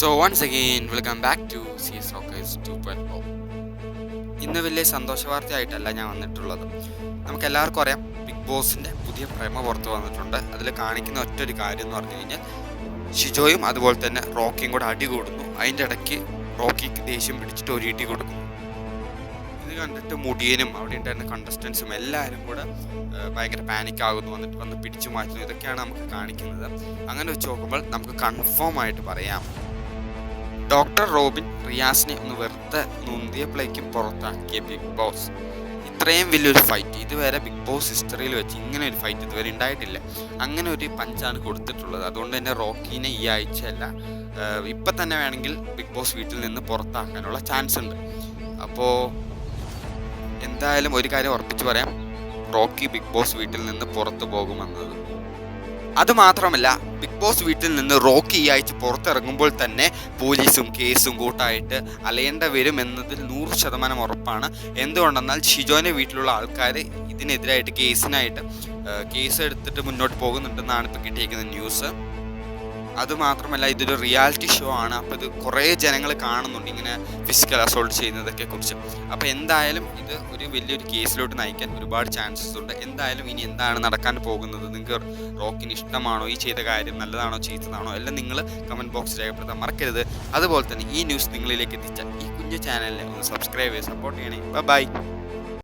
So once again welcome back to C S Rockers two point ഇന്ന് വലിയ സന്തോഷ വാർത്തയായിട്ടല്ല ഞാൻ വന്നിട്ടുള്ളത്. നമുക്ക് എല്ലാവർക്കും അറിയാം ബിഗ് ബോസിന്റെ പുതിയ പ്രേമ പുറത്തു വന്നിട്ടുണ്ട്. അതിൽ കാണിക്കുന്ന ഒറ്റൊരു കാര്യം എന്ന് പറഞ്ഞു കഴിഞ്ഞാൽ ഷിജോയും അതുപോലെ തന്നെ റോക്കിയും കൂടെ അടി കൂടുന്നു. അതിന്റെ ഇടയ്ക്ക് റോക്കിക്ക് ദേഷ്യം പിടിച്ചിട്ട് ഒരു ഇടി കൊടുക്കുന്നു. ഇത് കണ്ടിട്ട് മുടിയനും അവിടെ ഉണ്ടായിരുന്ന കണ്ടസ്റ്റൻസും എല്ലാവരും കൂടെ ഭയങ്കര പാനിക് ആകുന്നു. വന്നിട്ട് വന്ന് പിടിച്ചു മാറ്റുന്നു. ഇതൊക്കെയാണ് നമുക്ക് കാണിക്കുന്നത്. അങ്ങനെ വെച്ച് നോക്കുമ്പോൾ നമുക്ക് കൺഫേം ആയിട്ട് പറയാം. ഡോക്ടർ റോബിൻ റിയാസിനെ ഒന്ന് വെറുതെ നുന്തിയപ്പോഴേക്കും പുറത്താക്കിയ ബിഗ് ബോസ്. ഇത്രയും വലിയൊരു ഫൈറ്റ് ഇതുവരെ ബിഗ് ബോസ് ഹിസ്റ്ററിയിൽ വെച്ച് ഇങ്ങനെ ഒരു ഫൈറ്റ് ഇതുവരെ ഉണ്ടായിട്ടില്ല. അങ്ങനെ ഒരു പഞ്ചാണ് കൊടുത്തിട്ടുള്ളത്. അതുകൊണ്ട് തന്നെ റോക്കീനെ ഈ ആഴ്ചയല്ല ഇപ്പം തന്നെ വേണമെങ്കിൽ ബിഗ് ബോസ് വീട്ടിൽ നിന്ന് പുറത്താക്കാനുള്ള ചാൻസ് ഉണ്ട്. അപ്പോൾ എന്തായാലും ഒരു കാര്യം ഉറപ്പിച്ച് പറയാം. റോക്കി ബിഗ് ബോസ് വീട്ടിൽ നിന്ന് പുറത്തു പോകുമെന്നത് അതുമാത്രമല്ല ബിഗ് ബോസ് വീട്ടിൽ നിന്ന് റോക്കി ഈ ആഴ്ച പുറത്തിറങ്ങുമ്പോൾ തന്നെ പോലീസും കേസും കൂട്ടായിട്ട് അലയേണ്ട വരും എന്നതിൽ നൂറ് ശതമാനം ഉറപ്പാണ്. എന്തുകൊണ്ടെന്നാൽ ഷിജോന്റെ വീട്ടിലുള്ള ആൾക്കാർ ഇതിനെതിരായിട്ട് കേസിനായിട്ട് കേസ് എടുത്തിട്ട് മുന്നോട്ട് പോകുന്നുണ്ടെന്നാണ് ഇപ്പോൾ കിട്ടിയിരിക്കുന്ന ന്യൂസ്. അതുമാത്രമല്ല ഇതൊരു റിയാലിറ്റി ഷോ ആണ്. അപ്പോൾ ഇത് കുറേ ജനങ്ങൾ കാണുന്നുണ്ട് ഇങ്ങനെ ഫിസിക്കൽ അസോൾട്ട് ചെയ്യുന്നതൊക്കെ കുറിച്ച്. അപ്പോൾ എന്തായാലും ഇത് ഒരു വലിയൊരു കേസിലോട്ട് നയിക്കാൻ ഒരുപാട് ചാൻസസ് ഉണ്ട്. എന്തായാലും ഇനി എന്താണ് നടക്കാൻ പോകുന്നത്? നിങ്ങൾക്ക് റോക്കിന് ഇഷ്ടമാണോ? ഈ ചെയ്ത കാര്യം നല്ലതാണോ? ചെയ്തതാണോ എല്ലാം നിങ്ങൾ കമന്റ് ബോക്സിൽ രേഖപ്പെടുത്താൻ മറക്കരുത്. അതുപോലെ തന്നെ ഈ ന്യൂസ് നിങ്ങളിലേക്ക് എത്തിച്ച ഈ കുഞ്ഞു ചാനലിനെ ഒന്ന് സബ്സ്ക്രൈബ് ചെയ്ത് സപ്പോർട്ട് ചെയ്യണേ. ബൈ